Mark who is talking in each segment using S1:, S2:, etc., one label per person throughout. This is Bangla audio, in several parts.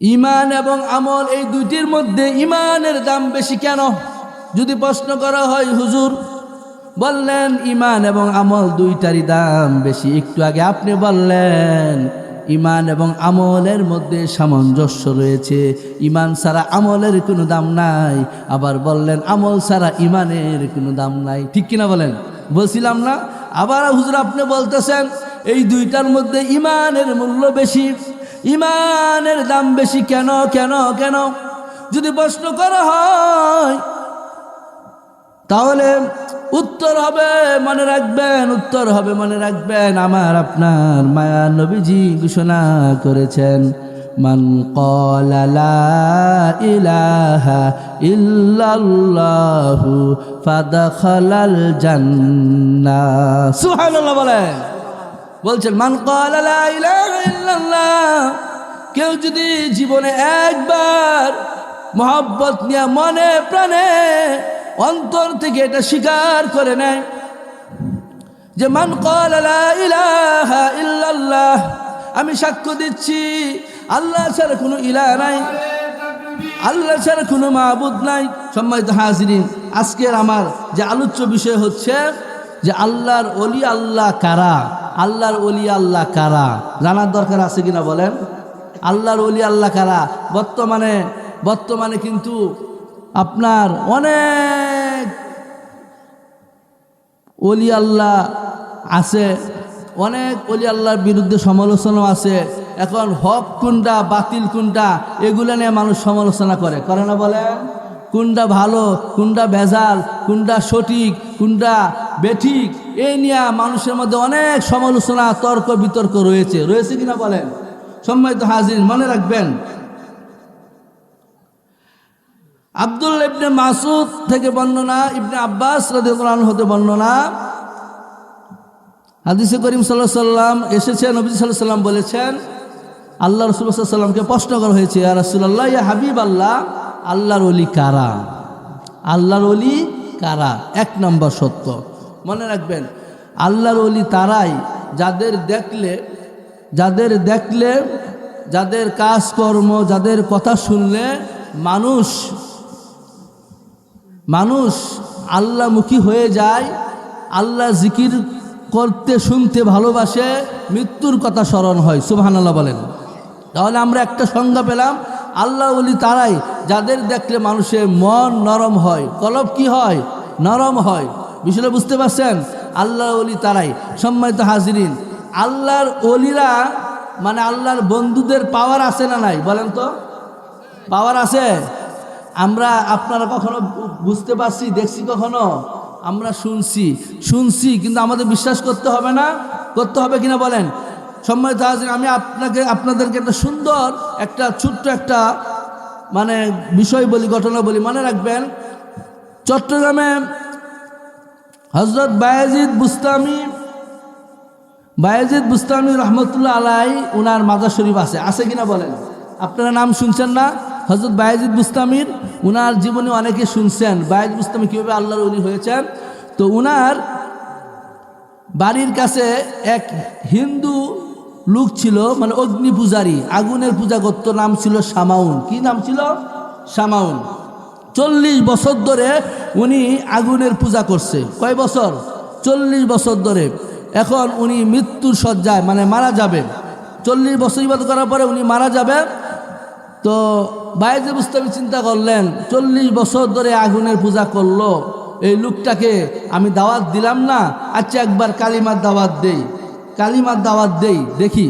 S1: ইমান এবং আমল এই দুইটির মধ্যে ইমানের দাম বেশি কেন? যদি প্রশ্ন করা হয়, হুজুর, বললেন ইমান এবং আমল দুইটারই দাম বেশি। একটু আগে আপনি বললেন, ইমান এবং আমলের মধ্যে সামঞ্জস্য রয়েছে। ইমান ছাড়া আমলের কোনো দাম নাই। আবার বললেন, আমল ছাড়া ইমানের কোনো দাম নাই। ঠিক কিনা বলেন? বলছিলাম না। আবার হুজুর, আপনি বলতেছেন, এই দুইটার মধ্যে ইমানের মূল্য বেশি। ইমানের দাম বেশি কেন কেন কেন? যদি প্রশ্ন করা হয়, তাহলে উত্তর হবে, মনে রাখবেন, উত্তর হবে, মনে রাখবেন, আমার আপনার মায়া নবীজি ঘোষণা করেছেন, মান ক্বালা লা ইলাহা ইল্লাল্লাহু ফাদখালাল বলেন। বলছেন, মান কেউ যদি জীবনে একবার মোহাব্বত নিয়ে মনে প্রাণে অন্তর থেকে এটা স্বীকার করে নেয় যে, মান ইল্লাল্লাহ আমি সাক্ষ্য দিচ্ছি, আল্লাহ ছাড়া কোনো ইলা নাই, আল্লাহ ছাড়া কোনো মাহবুদ নাই। সম্মানিত হাজিরিন, আজকের আমার যে আলোচ্য বিষয় হচ্ছে যে, আল্লাহর অলি আল্লাহ কারা? আল্লাহর অলি আল্লাহ কারা? জানার দরকার আছে কিনা বলেন? আল্লাহর অলি আল্লাহ কারা? বর্তমানে বর্তমানে কিন্তু আপনার অনেক অলি আল্লাহ আছে, অনেক অলি আল্লাহর বিরুদ্ধে সমালোচনাও আছে। এখন হক কোনটা, বাতিল কোনটা, এগুলো নিয়ে মানুষ সমালোচনা করে। করে না বলেন? কোনটা ভালো কোনটা ভেজাল কোনটা সঠিক কোনটা বেঠিক এই নিয়ে মানুষের মধ্যে অনেক সমালোচনা, তর্ক, বিতর্ক রয়েছে। রয়েছে কিনা বলেন? সম্মানিত হাজির, মনে রাখবেন। আব্দুল ইবনে মাসুদ থেকে বর্ণনা, ইবনে আব্বাস রাদিয়াল্লাহু হতে বর্ণনা। হাদিসে করিম সাল্লাহ সাল্লাম এসেছেন নবী সাল্লাহ সাল্লাম বলেছেন, আল্লাহ রসুল সাল্লামকে প্রশ্ন করা হয়েছে আর রসুল্লাহ ইয়া হাবিব আল্লাহ আল্লাহর অলি কারা? আল্লাহর অলি কারা? এক নম্বর সত্য। মনে রাখবেন, আল্লাহর অলি তারাই যাদের দেখলে যাদের দেখলে, যাদের কাজকর্ম, যাদের কথা শুনলে মানুষ মানুষ আল্লাহমুখী হয়ে যায়, আল্লাহ জিকির করতে, শুনতে ভালোবাসে, মৃত্যুর কথা স্মরণ হয়। সুবহানাল্লাহ বলেন। তাহলে আমরা একটা সংজ্ঞা পেলাম আল্লাহ বলি তারাই, যাদের দেখলে মানুষের মন নরম হয়, কলব কি হয়? নরম হয়। বিষয়টা বুঝতে পারছেন? আল্লাহ অলি তারাই, সম্মানিত হাজিরিন। আল্লাহর অলিরা মানে আল্লাহর বন্ধুদের পাওয়ার আছে না নাই? বলেন তো। পাওয়ার আছে? আমরা আপনারা কখনো বুঝতে পারছি, দেখছি কখনো? আমরা শুনছি। শুনছি, কিন্তু আমাদের বিশ্বাস করতে হবে না? করতে হবে কিনা বলেন? সম্মানিত হাজির আমি আপনাকে, আপনাদেরকে একটা সুন্দর একটা ছোট্ট একটা মানে বিষয় বলি, ঘটনা বলি, মনে রাখবেন, চট্টগ্রামে হজরত বায়াজিদ বুস্তামি বায়াজিদ বুস্তামি রহমতুল্লাহ আলাই উনার মাজার শরীফ আছে। আছে কিনা বলেন? আপনারা নাম শুনছেন না? হজরত বায়াজিদ বুস্তামির উনার জীবনে অনেকে শুনছেন। বায়াজিদ বুস্তামি কীভাবে আল্লাহর উনি হয়েছেন? তো উনার বাড়ির কাছে এক হিন্দু লোক ছিল মানে অগ্নি পূজারী। আগুনের পূজা করত, নাম ছিল সামাউন। কি নাম ছিল? সামাউন। চল্লিশ বছর ধরে উনি আগুনের পূজা করছে। কয় বছর? চল্লিশ বছর ধরে। এখন উনি মৃত্যুর সজ্জায় মানে মারা যাবে। চল্লিশ বছর ইবাদ করার পরে উনি মারা যাবে। তো বাইজে বুস্তামি চিন্তা করলেন, চল্লিশ বছর ধরে আগুনের পূজা করল। এই লোকটাকে আমি দাওয়াত দিলাম না আচ্ছা একবার কালিমার দাওয়াত দেই। কালিমার দাওয়াত দেই, দেখি।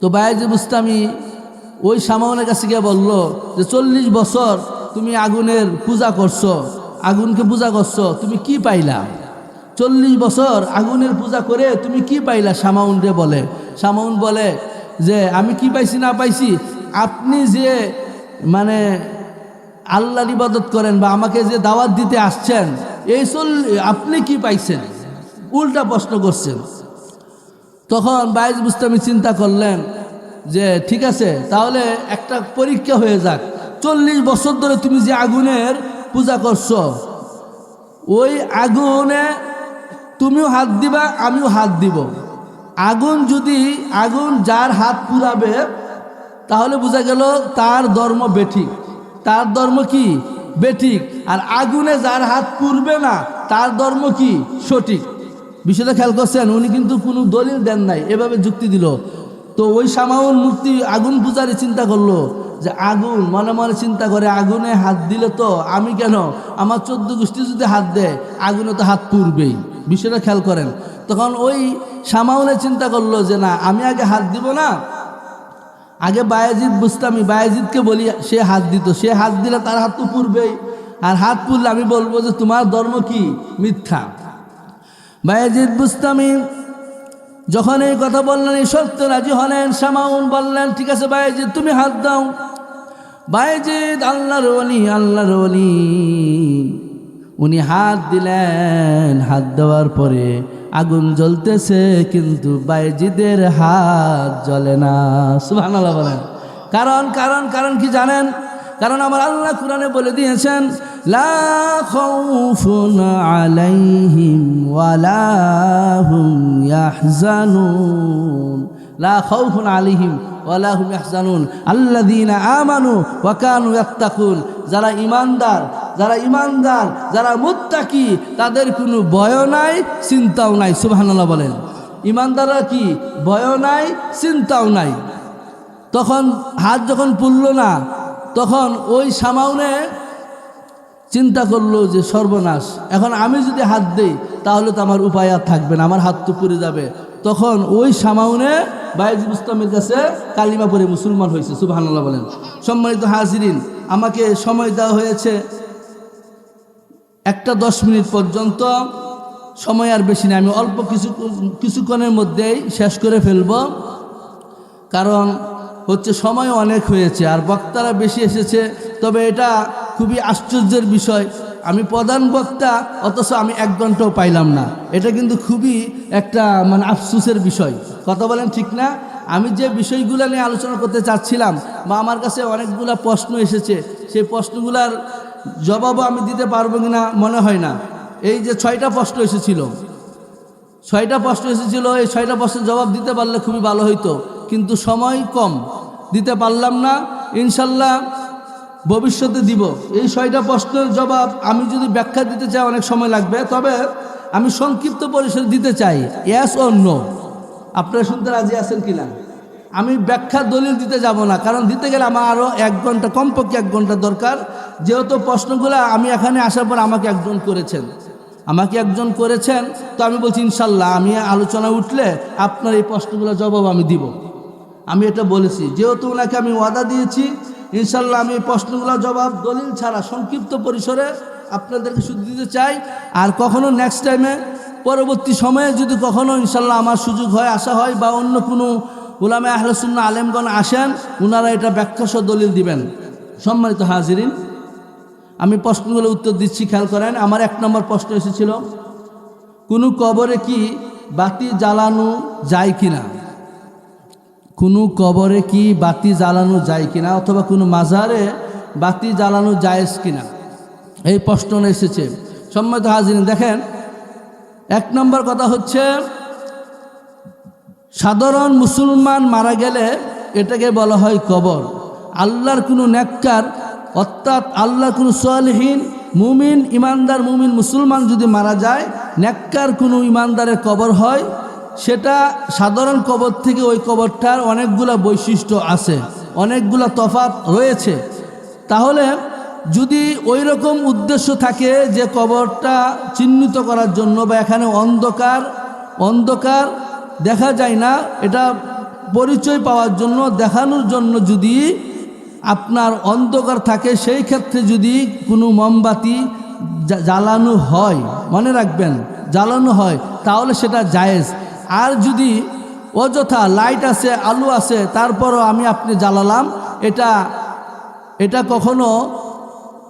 S1: তো বায়াজে বুস্তামি ওই সামানের কাছে গিয়ে বলল যে, চল্লিশ বছর তুমি আগুনের পূজা করছ, আগুনকে পূজা করছ, তুমি কি পাইলা? চল্লিশ বছর আগুনের পূজা করে তুমি কি পাইলা? সামাউন রে বলে। সামাউন বলে যে, আমি কি পাইছি না পাইছি? আপনি যে মানে আল্লাহর ইবাদত করেন বা আমাকে যে দাওয়াত দিতে আসছেন, এই চল আপনি কি পাইছেন? উল্টা প্রশ্ন করছেন। তখন বাইজ বুস্তামি চিন্তা করলেন যে, ঠিক আছে, তাহলে একটা পরীক্ষা হয়ে যাক। চল্লিশ বছর ধরে তুমি যে আগুনের পূজা করছ, ওই আগুনে তুমিও হাত দিবা, আমিও হাত দিব। আগুন যদি, আগুন যার হাত পুরাবে, তাহলে বোঝা গেল তার ধর্ম বেঠিক। তার ধর্ম কি? বেঠিক। আর আগুনে যার হাত পুরবে না, তার ধর্ম কি? সঠিক। বিষয়টা খেয়াল করছেন, উনি কিন্তু কোনো দলিল দেন নাই, এভাবে যুক্তি দিল। তো ওই সামাউন মূর্তি আগুন পূজারি চিন্তা করল যে আগুন, মনে মনে চিন্তা করে আগুনে হাত দিলে তো আমি কেন? আমার চোদ্দ গোষ্ঠী যদি হাত দেয়, আগুনে তো হাত পুরবেই বিষয়টা খেয়াল করেন। তখন ওই সামাউনে চিন্তা করল যে না, আমি আগে হাত দিব না। আগে বায়াজিৎ বুঝতামি বায়াজিৎকে বলি, সে হাত দিত, সে হাত দিলে তার হাত তো পুরবেই আর হাত পুরলে আমি বলব যে তোমার ধর্ম কি? মিথ্যা। বায়াজিৎ বুঝতামি যখন এই কথা বললেন, এই সত্য রাজি হলেন, শ্যামাউন বললেন, ঠিক আছে বায়াজিৎ তুমি হাত দাও। বায়াজিৎ আল্লাহর অলি আল্লাহর অলি উনি হাত দিলেন, হাত দেওয়ার পরে আগুন জ্বলতেছে, কিন্তু বাইজিদের হাত জ্বলে না। সুবহানাল্লাহ বলেন। কারণ কারণ কারণ কি জানেন? কারণ আমার আল্লাহ কোরআনে বলে দিয়েছেন, লা আলাইহিম লা আমানু যারা ঈমানদার যারা ঈমানদার, যারা মুত্তাকি, তাদের কোনো ভয় নাই, চিন্তাও নাই। সুবহানাল্লাহ বলেন। ঈমানদাররা কি? ভয় নাই, চিন্তাও নাই। তখন হাত যখন পুরল না তখন ওই সামাউনে চিন্তা করল যে সর্বনাশ। এখন আমি যদি হাত দিই, তাহলে তো আমার উপায় আর থাকবে না, আমার হাত তো পুড়ে যাবে। তখন ওই সামাউনে বাইজিব ইসলামের কাছে কালিমা পরে মুসলমান হয়েছে, সুবহানাল্লাহ বলেন। সম্মানিত হাজিরিন, আমাকে সময় দেওয়া হয়েছে একটা দশ মিনিট পর্যন্ত। সময় আর বেশি নেই, আমি অল্প কিছু কিছুক্ষণের মধ্যেই শেষ করে ফেলব। কারণ হচ্ছে সময় অনেক হয়েছে আর বক্তারা বেশি এসেছে, তবে এটা খুবই আশ্চর্যের বিষয়। আমি প্রধান বক্তা, অথচ আমি এক ঘন্টাও পাইলাম না। এটা কিন্তু খুবই একটা মানে আফসুসের বিষয়। কথা বলেন ঠিক না? আমি যে বিষয়গুলো নিয়ে আলোচনা করতে চাচ্ছিলাম, বা আমার কাছে অনেকগুলো প্রশ্ন এসেছে, সেই প্রশ্নগুলার জবাবও আমি দিতে পারব কিনা মনে হয় না। এই যে ছয়টা প্রশ্ন এসেছিল, ছয়টা প্রশ্ন এসেছিল, এই ছয়টা প্রশ্নের জবাব দিতে পারলে খুবই ভালো হইতো। কিন্তু সময় কম। দিতে পারলাম না, ইনশাল্লাহ ভবিষ্যতে দিব। এই ছয়টা প্রশ্নের জবাব আমি যদি ব্যাখ্যা দিতে চাই, অনেক সময় লাগবে। তবে আমি সংক্ষিপ্ত পরিসরে দিতে চাই ইয়াস ও নো আপনারা শুনতে রাজি আছেন কিনা? আমি ব্যাখ্যা দলিল দিতে যাব না, কারণ দিতে গেলে আমার আরও এক ঘণ্টা, কমপক্ষে এক ঘণ্টা দরকার। যেহেতু প্রশ্নগুলো আমি এখানে আসার পর আমাকে একজন করেছেন। আমাকে একজন করেছেন, তো আমি বলছি, ইনশাল্লাহ, আমি আলোচনা উঠলে আপনার এই প্রশ্নগুলো জবাব আমি দিব। আমি এটা বলেছি। যেহেতু ওনাকে আমি ওয়াদা দিয়েছি ইনশাল্লাহ আমি প্রশ্নগুলো জবাব দলিল ছাড়া সংক্ষিপ্ত পরিসরে আপনাদেরকে শুধু দিতে চাই। আর কখনো নেক্সট টাইমে পরবর্তী সময়ে যদি কখনো ইনশাল্লাহ আমার সুযোগ হয় আসা হয়, বা অন্য কোনো ওলামে আহলসুল্লাহ আলেমগণ আসেন ওনারা এটা ব্যাখ্যাসহ দলিল দিবেন। সম্মানিত হাজিরিন, আমি প্রশ্নগুলো উত্তর দিচ্ছি, খেয়াল করেন, আমার এক নম্বর প্রশ্ন এসেছিল, কোনো কবরে কি বাতি জ্বালানো যায় কিনা? কোনো কবরে কি বাতি জ্বালানো যায় কিনা অথবা কোনো মাজারে বাতি জ্বালানো জায়েজ কিনা? এই প্রশ্ন এসেছে। সম্মত হাজির দেখেন, এক নম্বর কথা হচ্ছে, সাধারণ মুসলমান মারা গেলে এটাকে বলা হয় কবর। আল্লাহর কোনো নেককার, অর্থাৎ আল্লাহর কোনো সোয়ালহীন মুমিন, ইমানদার, মুমিন মুসলমান যদি মারা যায়, নেককার কোনো ইমানদারের কবর হয় সেটা সাধারণ কবর থেকে ওই কবরটার অনেকগুলা বৈশিষ্ট্য আছে, অনেকগুলা তফাত রয়েছে। তাহলে যদি ওই রকম উদ্দেশ্য থাকে যে কবরটা চিহ্নিত করার জন্য বা এখানে অন্ধকার অন্ধকার দেখা যায় না, এটা পরিচয় পাওয়ার জন্য, দেখানোর জন্য যদি আপনার অন্ধকার থাকে, সেই ক্ষেত্রে যদি কোনো মোমবাতি জ্বালানো হয়, মনে রাখবেন, জ্বালানো হয়, তাহলে সেটা জায়েজ। আর যদি অযথা লাইট আছে, আলু আছে, তারপরও আমি আপনি জ্বালালাম, এটা এটা কখনো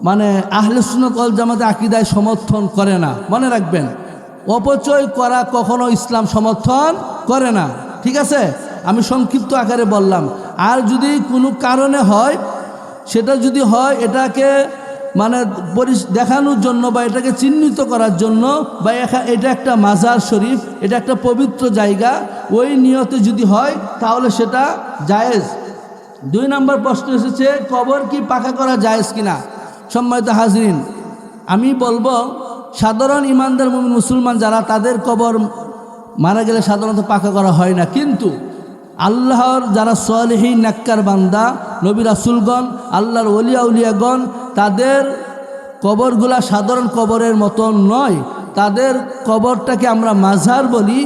S1: মানে আহলে কল জামাতে আকিদায় সমর্থন করে না। মনে রাখবেন, অপচয় করা কখনো ইসলাম সমর্থন করে না। ঠিক আছে? আমি সংক্ষিপ্ত আকারে বললাম, আর যদি কোনো কারণে হয়, সেটা যদি হয়, এটাকে মানে দেখানোর জন্য বা এটাকে চিহ্নিত করার জন্য বা এটা একটা মাজার শরীফ, এটা একটা পবিত্র জায়গা, ওই নিয়তে যদি হয়, তাহলে সেটা জায়েজ। দুই নম্বর প্রশ্ন এসেছে, কবর কি পাকা করা যায় কিনা? সম্মানিত হাজরিন, আমি বলব, সাধারণ ইমানদার মুসলমান যারা তাদের কবর মারা গেলে সাধারণত পাকা করা হয় না। কিন্তু আল্লাহর যারা সোয়ালিহী নাক্কার বান্দা, নবী রাসুলগণ, আল্লাহর অলিয়া উলিয়াগণ তাদের কবরগুলা সাধারণ কবরের মতন নয়। তাদের কবরটাকে আমরা মাঝার বলি,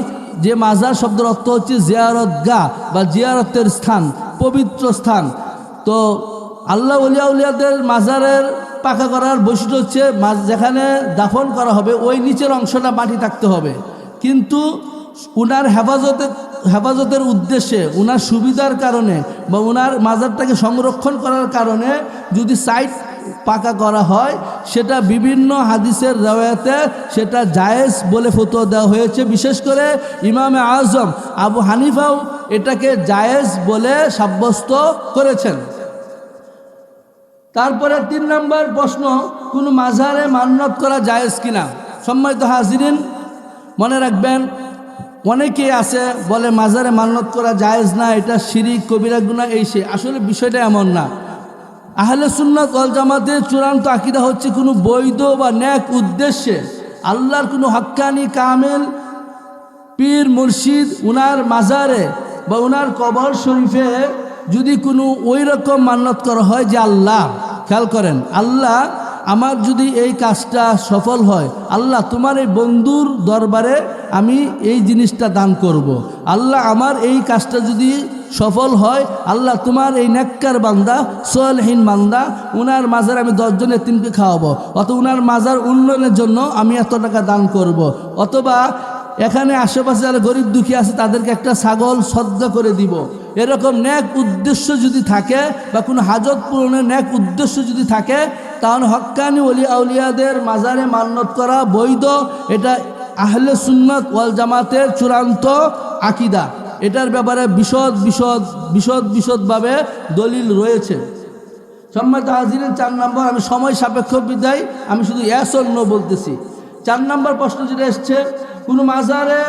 S1: যে মাজার শব্দের অর্থ হচ্ছে জিয়ারত গা বা জিয়ারতের স্থান, পবিত্র স্থান। তো আল্লাহ উলিয়া উলিয়াদের মাজারের পাকা করার বৈশিষ্ট্য হচ্ছে যেখানে দাফন করা হবে, ওই নিচের অংশটা মাটি থাকতে হবে। কিন্তু উনার হেফাজতের হেফাজতের উদ্দেশ্যে ওনার সুবিধার কারণে বা ওনার মাজারটাকে সংরক্ষণ করার কারণে যদি সাইট পাকা করা হয়, সেটা বিভিন্ন হাদিসের রেওয়াতে সেটা জায়েজ বলে ফতোয়া দেওয়া হয়েছে। বিশেষ করে ইমামে আজম, আবু হানিফাও এটাকে জায়েজ বলে সাব্যস্ত করেছেন। তারপরে তিন নম্বর প্রশ্ন, কোনো মাঝারে মান্যত করা জায়েজ কিনা? সম্মানিত হাজিরিন, মনে রাখবেন অনেকেই আছে, বলে মাজারে মান্যত করা জায়েজ না, এটা শিরিক, কবিরা গুণা এই সে আসলে বিষয়টা এমন না। আহলে সুন্নত ওয়াল জামাতের চূড়ান্ত আকিদা হচ্ছে কোনো বৈধ বা ন্যাক উদ্দেশ্যে আল্লাহর কোনো হক্কানি কামেল পীর মুর্শিদ উনার মাজারে বা উনার কবর শরীফে যদি কোনো ওই রকম মান্যত করা হয় যে আল্লাহ, খেয়াল করেন, আল্লাহ আমার যদি এই কাজটা সফল হয়, আল্লাহ তোমার এই বন্ধুর দরবারে আমি এই জিনিসটা দান করব। আল্লাহ আমার এই কাজটা যদি সফল হয়, আল্লাহ তোমার এই নেককার বান্দা, সোয়ালহীন বান্দা, উনার মাজার আমি দশজনের তিনকে খাওয়াবো অত উনার মাজার উন্নয়নের জন্য আমি এত টাকা দান করব। অথবা এখানে আশেপাশে যারা গরিব দুঃখী আছে, তাদেরকে একটা ছাগল শ্রদ্ধা করে দিব এরকম ন্যাক উদ্দেশ্য যদি থাকে বা কোনো হাজত পূরণের ন্যাক উদ্দেশ্য যদি থাকে, তাহলে হক্কানি অলি আউলিয়াদের মাজারে মান্যত করা বৈধ। এটা আহলে সুন্নত ওয়াল জামাতের চূড়ান্ত আকিদা। এটার ব্যাপারে বিশদ বিশদ বিশদ, বিশদভাবে দলিল রয়েছে। সম্মানিত হাজিরের চার নম্বর, আমি সময় সাপেক্ষ বিদায়, আমি শুধু এস অন্য বলতেছি। চার নম্বর প্রশ্ন যেটা এসছে, কোনো মাজারে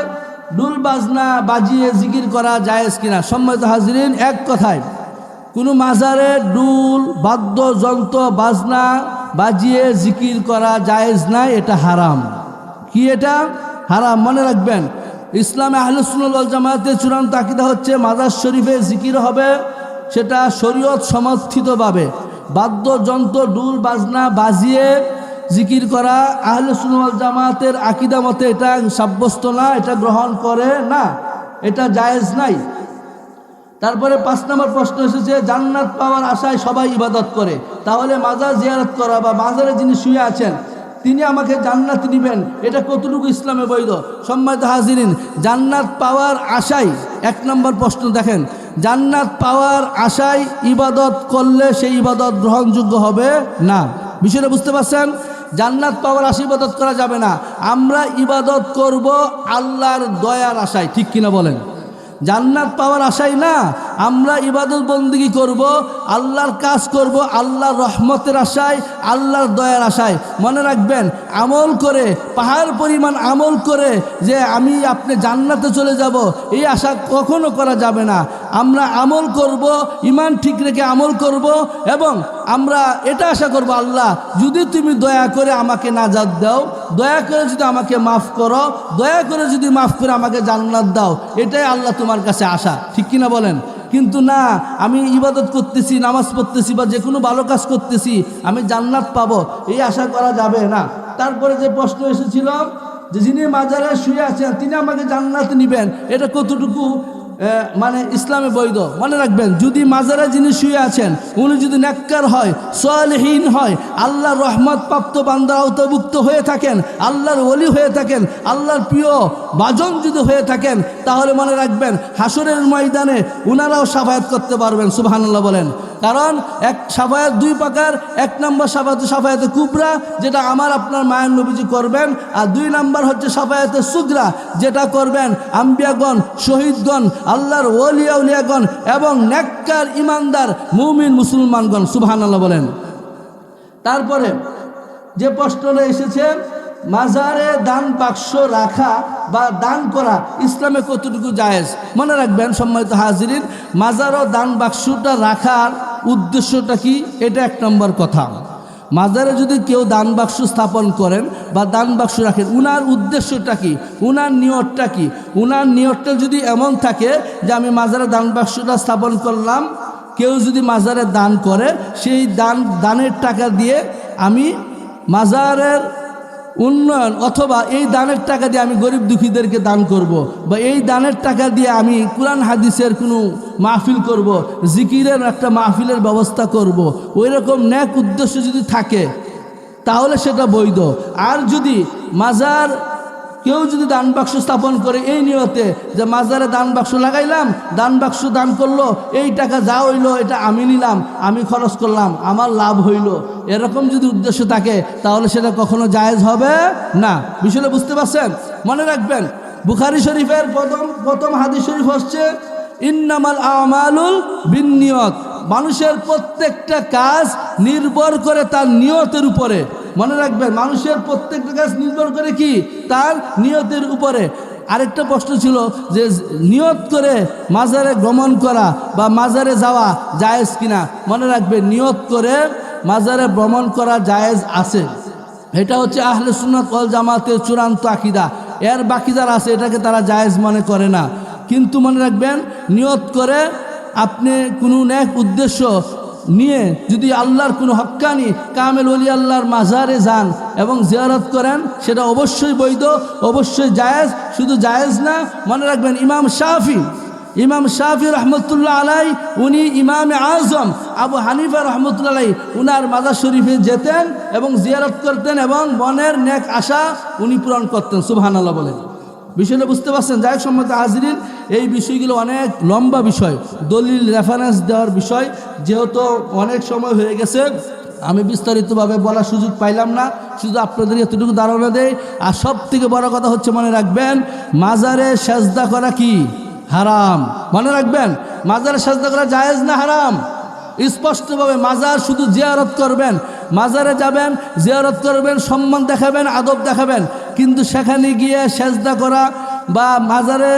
S1: ডুল বাজনা বাজিয়ে জিকির করা জায়েজ কিনা? সম্মানিত হাজিরিন, এক কথায়, কোনো মাজারে ডুল বাদ্যযন্ত্র, বাজনা বাজিয়ে জিকির করা জায়েজ নাই এটা হারাম। কি এটা? হারাম। মনে রাখবেন, ইসলামে আহলুসুল জামায়াতের চূড়ান্ত আকিদা হচ্ছে মাজার শরীফে জিকির হবে, সেটা শরীয়ত সমর্থিতভাবে। বাদ্যযন্ত্র ডুল বাজনা বাজিয়ে জিকির করা আহলে সুনওয়াল জামাতের আকিদা মতে এটা সাব্যস্ত না, এটা গ্রহণ করে না, এটা জায়েজ নাই। তারপরে পাঁচ নম্বর প্রশ্ন এসেছে, জান্নাত পাওয়ার আশায় সবাই ইবাদত করে, তাহলে মাজার জিয়ারত করা বা মাজারে যিনি শুয়ে আছেন, তিনি আমাকে জান্নাত নিবেন এটা কতটুকু ইসলামে বৈধ? সম্মানিত হাজিরিন, জান্নাত পাওয়ার আশায়, এক নম্বর প্রশ্ন দেখেন, জান্নাত পাওয়ার আশায় ইবাদত করলে সেই ইবাদত গ্রহণযোগ্য হবে না। বিষয়টা বুঝতে পারছেন? জান্নাত পাওয়ার আশা ইবাদত করা যাবে না। আমরা ইবাদত করব আল্লাহর দয়ার আশায়। ঠিক কিনা বলেন? জান্নাত পাওয়ার আশাই না। আমরা ইবাদত বন্দিগি করব, আল্লাহর কাজ করব, আল্লাহর রহমতের আশায়, আল্লাহর দয়ার আশায়। মনে রাখবেন, আমল করে, পাহাড় পরিমাণ আমল করে যে আমি আপনি জান্নাতে চলে যাব, এই আশা কখনো করা যাবে না। আমরা আমল করব, ইমান ঠিক রেখে আমল করব এবং আমরা এটা আশা করব, আল্লাহ, যদি তুমি দয়া করে আমাকে নাজাদ দাও, দয়া করে যদি আমাকে মাফ করো, দয়া করে যদি মাফ করে আমাকে জান্নাত দাও, এটাই আল্লাহ তোমার কাছে আশা। ঠিক কিনা বলেন? কিন্তু না, আমি ইবাদত করতেছি, নামাজ পড়তেছি বা যে কোনো ভালো কাজ করতেছি, আমি জান্নাত পাবো, এই আশা করা যাবে না। তারপরে যে প্রশ্ন এসেছিল, যে যিনি মাজারে শুয়ে আছেন, তিনি আমাকে জান্নাত নিবেন, এটা কতটুকু? মানে ইসলামে বৈধ। মনে রাখবেন, যদি মাজারা যিনি শুয়ে আছেন, উনি যদি ন্যাক্কার হয় সোয়ালহীন হয়, আল্লাহর রহমত প্রাপ্ত বান্দা আওতাভুক্ত হয়ে থাকেন, আল্লাহর ওলি হয়ে থাকেন, আল্লাহর প্রিয় বাজন যদি হয়ে থাকেন, তাহলে মনে রাখবেন হাসরের ময়দানে উনারাও সাফায়াত করতে পারবেন, সুবহানাল্লাহ বলেন। কারণ এক সাফায়াত দুই প্রকার এক নম্বর সাফায়াত সাফায়াতে কুবরা, যেটা আমার আপনার মায়ের নবীজি করবেন, আর দুই নম্বর হচ্ছে সাফায়াতে সুগরা, যেটা করবেন আম্বিয়াগণ, শহীদগণ, আল্লাহর ওলিয়া উলিয়াগণ এবং নেককার ইমানদার মুমিন মুসলমানগণ। সুবহানাল্লাহ বলেন। তারপরে যে প্রশ্নটা এসেছে মাজারে দান বাক্স রাখা বা দান করা ইসলামে কতটুকু জায়েজ? মনে রাখবেন, সম্মানিত হাজিরিন, মাজার ও দান বাক্সটা রাখার উদ্দেশ্যটা কি? এটা এক নম্বর কথা। মাজারে যদি কেউ দান বাক্স স্থাপন করেন বা দান বাক্স রাখেন, উনার উদ্দেশ্যটা কি? উনার নিয়তটা কি? উনার নিয়তটা যদি এমন থাকে যে আমি মাজারে দান বাক্সটা স্থাপন করলাম, কেউ যদি মাজারে দান করে, সেই দান, দানের টাকা দিয়ে আমি মাজারের উন্নয়ন অথবা এই দানের টাকা দিয়ে আমি গরিব দুঃখীদেরকে দান করব। বা এই দানের টাকা দিয়ে আমি কোরআন হাদিসের কোনো মাহফিল করব। জিকিরের একটা মাহফিলের ব্যবস্থা করব। ওই রকম ন্যাক উদ্দেশ্য যদি থাকে, তাহলে সেটা বৈধ আর যদি মাজার কেউ যদি দান বাক্স স্থাপন করে এই নিয়তে যে মাজারে দান বাক্স লাগাইলাম, দান বাক্স দান করল, এই টাকা যা হইল, এটা আমি নিলাম, আমি খরচ করলাম, আমার লাভ হইল। এরকম যদি উদ্দেশ্য থাকে, তাহলে সেটা কখনো জায়েজ হবে না। বিষয়টা বুঝতে পারছেন? মনে রাখবেন, বুখারি শরীফের প্রথম প্রথম হাদিস শরীফ হচ্ছে, ইন্নামাল আমালুল বিনিয়ত। মানুষের প্রত্যেকটা কাজ নির্ভর করে তার নিয়তের উপরে। মনে রাখবেন, মানুষের প্রত্যেকটা কাজ নির্ভর করে কি? তার নিয়তের উপরে। আরেকটা প্রশ্ন ছিল যে নিয়ত করে মাজারে গমন করা বা মাজারে যাওয়া জায়েজ কিনা? মনে রাখবে নিয়ত করে মাজারে ভ্রমণ করা জায়েজ আছে। এটা হচ্ছে আহলে সুন্নাত ওয়াল জামাতের চূড়ান্ত আকিদা। এর বাকি যারা আছে, এটাকে তারা জায়েজ মনে করে না। কিন্তু মনে রাখবেন, নিয়ত করে আপনি কোনো ন্যাক উদ্দেশ্য নিয়ে যদি আল্লাহর কোনো হক্কানি কামেল অলি আল্লাহর মাজারে যান এবং জিয়ারত করেন, সেটা অবশ্যই বৈধ, অবশ্যই জায়েজ। শুধু জায়েজ না, মনে রাখবেন ইমাম শাফি ইমাম শাফি রহমতুল্লাহ আলাই, উনি ইমাম আজম, আবু হানিফা রহমতুল্লাহ আলাই, উনার মাজার শরীফে যেতেন এবং জিয়ারত করতেন এবং মনের নেক আশা উনি পূরণ করতেন। সুবহান আল্লাহ বলেন। বিষয়টা বুঝতে পারছেন? যাই সম্মত হাজরিন, এই বিষয়গুলো অনেক লম্বা বিষয়। দলিল রেফারেন্স দেওয়ার বিষয়। যেহেতু অনেক সময় হয়ে গেছে, আমি বিস্তারিতভাবে বলার সুযোগ পাইলাম না। শুধু আপনাদের এতটুকু ধারণা দেয় আর সব থেকে বড় কথা হচ্ছে, মনে রাখবেন, মাজারে সেজদা করা কি? হারাম। মনে রাখবেন, মাজারে সেজদা করা জায়েজ না হারাম? স্পষ্টভাবে মাজার শুধু জিয়ারত করবেন। মাজারে যাবেন, জিয়ারত করবেন, সম্মান দেখাবেন, আদব দেখাবেন। কিন্তু সেখানে গিয়ে সেজদা করা বা মাজারে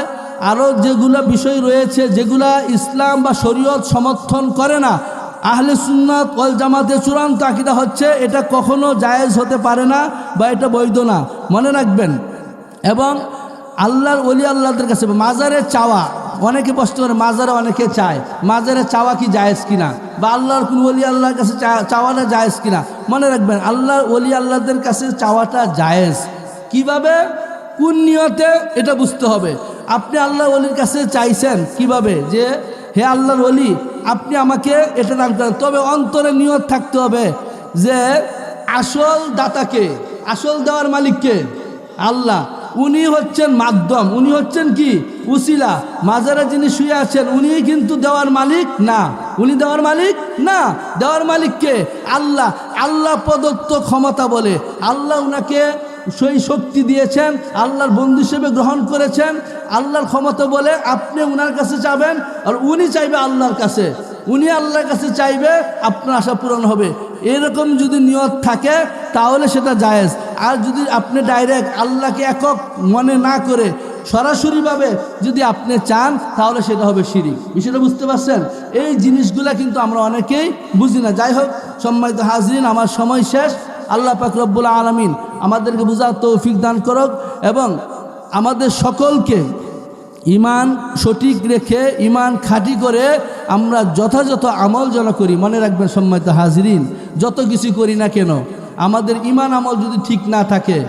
S1: আরও যেগুলো বিষয় রয়েছে, যেগুলা ইসলাম বা শরীয়ত সমর্থন করে না, আহলে সুন্নাত ওয়াল জামাতে চূড়ান্ত আকিদা হচ্ছে এটা কখনো জায়েজ হতে পারে না বা এটা বৈধ না। মনে রাখবেন। এবং আল্লাহর অলি আল্লাহদের কাছে, মাজারে চাওয়া, অনেকে প্রশ্ন করে মাজারে অনেকে চায়, মাজারে চাওয়া কি জায়েজ কিনা? বা আল্লাহর কোন অলি আল্লাহর কাছে চাওয়াটা জায়েজ কিনা? মনে রাখবেন, আল্লাহর অলি আল্লাহদের কাছে চাওয়াটা জায়েজ। কীভাবে? কোন নিয়তে? এটা বুঝতে হবে। আপনি আল্লাহ অলির কাছে চাইছেন কীভাবে? যে, হে আল্লাহর অলি আপনি আমাকে এটা দান করেন। তবে অন্তরে নিয়ত থাকতে হবে যে, আসল দাতাকে, আসল দেওয়ার মালিককে আল্লাহ, উনি হচ্ছেন মাধ্যম। উনি হচ্ছেন কি? উসিলা। মাজারে যিনি শুয়ে আছেন, উনি কিন্তু দেওয়ার মালিক না। উনি দেওয়ার মালিক না। দেওয়ার মালিককে আল্লাহ আল্লাহ প্রদত্ত ক্ষমতা বলে। আল্লাহ উনাকে সেই শক্তি দিয়েছেন, আল্লাহর বন্ধু হিসেবে গ্রহণ করেছেন। আল্লাহর ক্ষমতা বলে আপনি উনার কাছে চাবেন আর উনি চাইবে আল্লাহর কাছে। উনি আল্লাহর কাছে চাইবে, আপনার আশা পূরণ হবে। এরকম যদি নিয়ত থাকে, তাহলে সেটা জায়েজ। আর যদি আপনি ডাইরেক্ট আল্লাহকে একক মনে না করে সরাসরিভাবে যদি আপনি চান, তাহলে সেটা হবে শিরিক। বিষয়টা বুঝতে পারছেন? এই জিনিসগুলা কিন্তু আমরা অনেকেই বুঝি না। যাই হোক, সম্মানিত হাজরিন, আমার সময় শেষ। আল্লাহ পাক রব্বুল আলমিন আমাদেরকে বোঝার তৌফিক দান করক এবং আমাদের সকলকে ইমান সঠিক রেখে ইমান খাঁটি করে আমরা যথাযথ আমল যেন করি। মনে রাখবেন সম্মানিত হাজরিন, যত কিছু করি না কেন, আমাদের ইমান আমল যদি ঠিক না থাকে,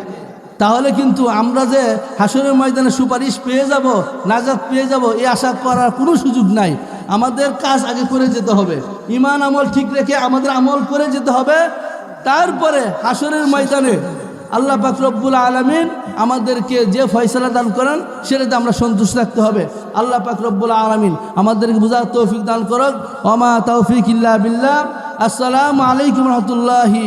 S1: তাহলে কিন্তু আমরা যে হাসরের ময়দানে সুপারিশ পেয়ে যাব, নাজাত পেয়ে যাব এই আশা করার কোনো সুযোগ নাই। আমাদের কাজ আগে করে যেতে হবে। ইমান আমল ঠিক রেখে আমাদের আমল করে যেতে হবে। তারপরে হাসরের ময়দানে আল্লাহ পাকরব্বুল আলমিন আমাদেরকে যে ফয়সলা দান করেন, সেটাতে আমরা সন্তুষ্ট থাকতে হবে। আল্লাহ পাকরব্বুল আলমিন আমাদেরকে বুঝার তৌফিক দান করক। অমা তৌফিক ইল্লা বিল্লাহ। আসসালামু আলাইকুম রহমতুল্লাহি